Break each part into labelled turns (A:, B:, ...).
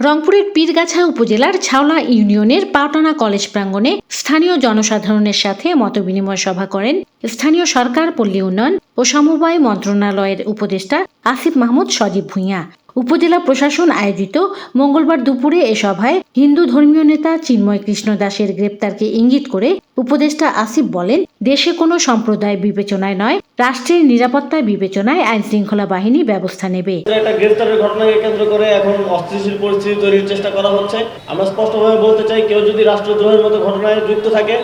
A: রংপুরের পীরগাছা উপজেলার ছাওলা ইউনিয়নের পাওটানা কলেজ প্রাঙ্গণে স্থানীয় জনসাধারণের সাথে মতবিনিময় সভা করেন স্থানীয় সরকার, পল্লী উন্নয়ন ও সমবায় মন্ত্রণালয়ের উপদেষ্টা আসিফ মাহমুদ সজীব ভূঁইয়া। উপজেলা প্রশাসন আয়োজিত মঙ্গলবার দুপুরে এ সভায় হিন্দু ধর্মীয় নেতা চিন্ময় কৃষ্ণ দাসের গ্রেপ্তারকে ইঙ্গিত করে উপদেষ্টা আসিফ বলেন, দেশে কোনো সম্প্রদায় বিবেচনায় নয়, রাষ্ট্রের নিরাপত্তা বিবেচনায় আইন শৃঙ্খলা বাহিনী ব্যবস্থা নেবে।
B: একটা গ্রেফতারের ঘটনাকে কেন্দ্র করে এখন অস্থিতিশীল পরিস্থিতি তৈরির চেষ্টা করা হচ্ছে। আমরা স্পষ্টভাবে বলতে চাই, কেউ যদি রাষ্ট্রদ্রোহের মতো ঘটনায় যুক্ত থাকে,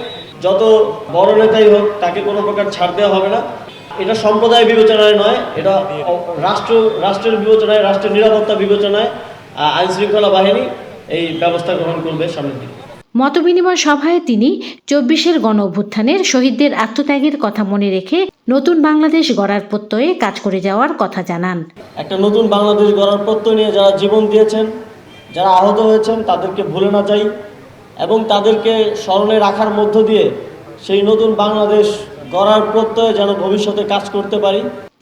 B: যত বড় নেতাই হোক, তাকে কোনো প্রকার ছাড় দেওয়া হবে না। এটা সম্প্রদায় বিবেচনায় নয়, এটা রাষ্ট্র, রাষ্ট্রের বিবেচনায়, রাষ্ট্রের নিরাপত্তা বিবেচনায় আইন শৃঙ্খলা বাহিনী এই ব্যবস্থা গ্রহণ করবে সামনের দিকে।
A: মতবিনিময় সভায় তিনি চব্বিশের গণ অভ্যুত্থানের শহীদদের আত্মত্যাগের কথা মনে রেখে নতুন বাংলাদেশ গড়ার প্রত্যয়ে কাজ করে যাওয়ার কথা জানান।
B: একটা নতুন বাংলাদেশ গড়ার প্রত্যয় নিয়ে যারা জীবন দিয়েছেন, যারা আহত হয়েছেন, তাদেরকে ভুলে না যাই এবং তাদেরকে স্মরণে রাখার মধ্য দিয়ে সেই নতুন বাংলাদেশ গড়ার প্রত্যয়ে যেন ভবিষ্যতে কাজ করতে পারি।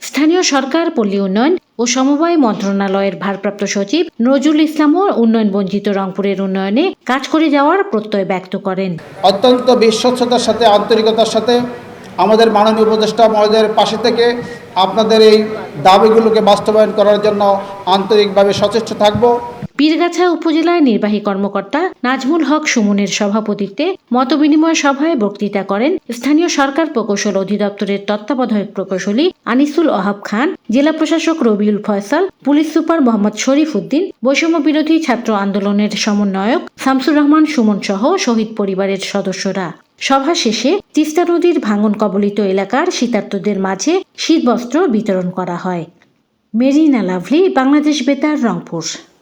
A: স্থানীয় সরকার পল্লী উন্নয়ন ও সমবায় মন্ত্রণালয়ের ভারপ্রাপ্ত সচিব নজরুল ইসলামও উন্নয়ন বঞ্চিত রংপুরের উন্নয়নে কাজ করে যাওয়ার প্রত্যয় ব্যক্ত করেন।
C: অত্যন্ত বিশ্বস্ততার সাথে আন্তরিকতার সাথে আমাদের মাননীয় উপদেষ্টা মহোদয়ের পাশে থেকে আপনাদের এই দাবিগুলোকে বাস্তবায়ন করার জন্য আন্তরিকভাবে সচেষ্ট থাকব।
A: পীরগাছা উপজেলার নির্বাহী কর্মকর্তা নাজমুল হক সুমনের সভাপতিত্বে মতবিনিময় সভায় বক্তৃতা করেন স্থানীয় সরকার প্রকৌশল অধিদপ্তরের তত্ত্বাবধায়ক প্রকৌশলী আনিসুল ওহাব খান, জেলা প্রশাসক রবিউল ফয়সাল, পুলিশ সুপার মোহাম্মদ শরীফ উদ্দিন, বৈষম্য বিরোধী ছাত্র আন্দোলনের সমন্বয়ক শামসুর রহমান সুমন সহ শহীদ পরিবারের সদস্যরা। সভা শেষে তিস্তা নদীর ভাঙন কবলিত এলাকার শীতার্তদের মাঝে শীতবস্ত্র বিতরণ করা হয়। মেরিনা লাভলি, বাংলাদেশ বেতার, রংপুর।